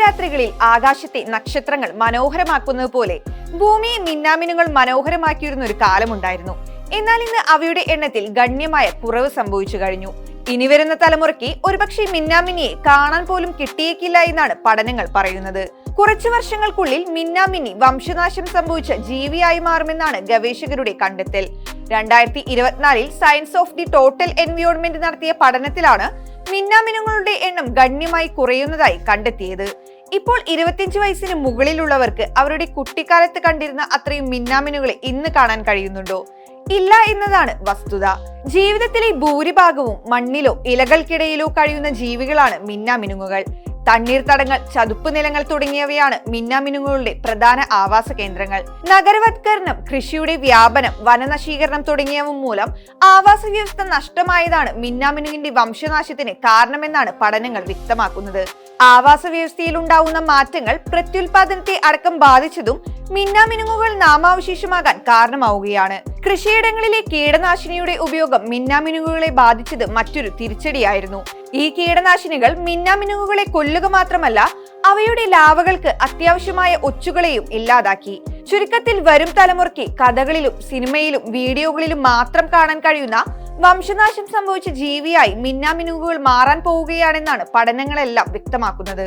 രാത്രികളിൽ ആകാശത്തെ നക്ഷത്രങ്ങൾ മനോഹരമാക്കുന്നത് പോലെ ഭൂമിയെ മിന്നാമിനുകൾ മനോഹരമാക്കിയിരുന്ന ഒരു കാലമുണ്ടായിരുന്നു. എന്നാൽ ഇന്ന് അവയുടെ എണ്ണത്തിൽ ഗണ്യമായ കുറവ് സംഭവിച്ചു കഴിഞ്ഞു. ഇനി വരുന്ന തലമുറയ്ക്ക് ഒരുപക്ഷെ മിന്നാമിനിയെ കാണാൻ പോലും കിട്ടിയേക്കില്ല എന്നാണ് പഠനങ്ങൾ പറയുന്നത്. കുറച്ചു വർഷങ്ങൾക്കുള്ളിൽ മിന്നാമിനി വംശനാശം സംഭവിച്ച ജീവിയായി മാറുമെന്നാണ് ഗവേഷകരുടെ കണ്ടെത്തൽ. രണ്ടായിരത്തി ഇരുപത്തിനാലിൽ science of the total environment നടത്തിയ പഠനത്തിലാണ് മിന്നാമിനുങ്ങളുടെ എണ്ണം ഗണ്യമായി കുറയുന്നതായി കണ്ടെത്തിയത്. ഇപ്പോൾ ഇരുപത്തിയഞ്ച് വയസ്സിന് മുകളിലുള്ളവർക്ക് അവരുടെ കുട്ടിക്കാലത്ത് കണ്ടിരുന്ന അത്രയും മിന്നാമിനുകളെ ഇന്ന് കാണാൻ കഴിയുന്നുണ്ടോ? ഇല്ല എന്നതാണ് വസ്തുത. ജീവിതത്തിലെ ഭൂരിഭാഗവും മണ്ണിലോ ഇലകൾക്കിടയിലോ കഴിയുന്ന ജീവികളാണ് മിന്നാമിനുങ്ങുകൾ. തണ്ണീർത്തടങ്ങൾ ചതുപ്പ് നിലങ്ങൾ തുടങ്ങിയവയാണ് മിന്നാമിനുങ്ങളുടെ പ്രധാന ആവാസ കേന്ദ്രങ്ങൾ. നഗരവത്കരണം കൃഷിയുടെ വ്യാപനം വനനശീകരണം തുടങ്ങിയവ മൂലം ആവാസ വ്യവസ്ഥ നഷ്ടമായതാണ് മിന്നാമിനുങ്ങിന്റെ വംശനാശത്തിന് കാരണമെന്നാണ് പഠനങ്ങൾ വ്യക്തമാക്കുന്നത്. ആവാസ വ്യവസ്ഥയിൽ ഉണ്ടാവുന്ന മാറ്റങ്ങൾ പ്രത്യുൽപാദനത്തെ അടക്കം ബാധിച്ചതും മിന്നാമിനുങ്ങുകൾ നാമാവശേഷമാകാൻ കാരണമാവുകയാണ്. കൃഷിയിടങ്ങളിലെ കീടനാശിനിയുടെ ഉപയോഗം മിന്നാമിനുങ്ങുകളെ ബാധിച്ചത് മറ്റൊരു തിരിച്ചടിയായിരുന്നു. ഈ കീടനാശിനികൾ മിന്നാമിനുങ്ങുകളെ കൊല്ലുക മാത്രമല്ല അവയുടെ ലാവകൾക്ക് അത്യാവശ്യമായ ഒച്ചുകളെയും ഇല്ലാതാക്കി. ചുരുക്കത്തിൽ വരും തലമുറയ്ക്ക് കഥകളിലും സിനിമയിലും വീഡിയോകളിലും മാത്രം കാണാൻ കഴിയുന്ന വംശനാശം സംഭവിച്ച ജീവിയായി മിന്നാമിനുങ്ങുകൾ മാറാൻ പോവുകയാണെന്നാണ് പഠനങ്ങളെല്ലാം വ്യക്തമാക്കുന്നത്.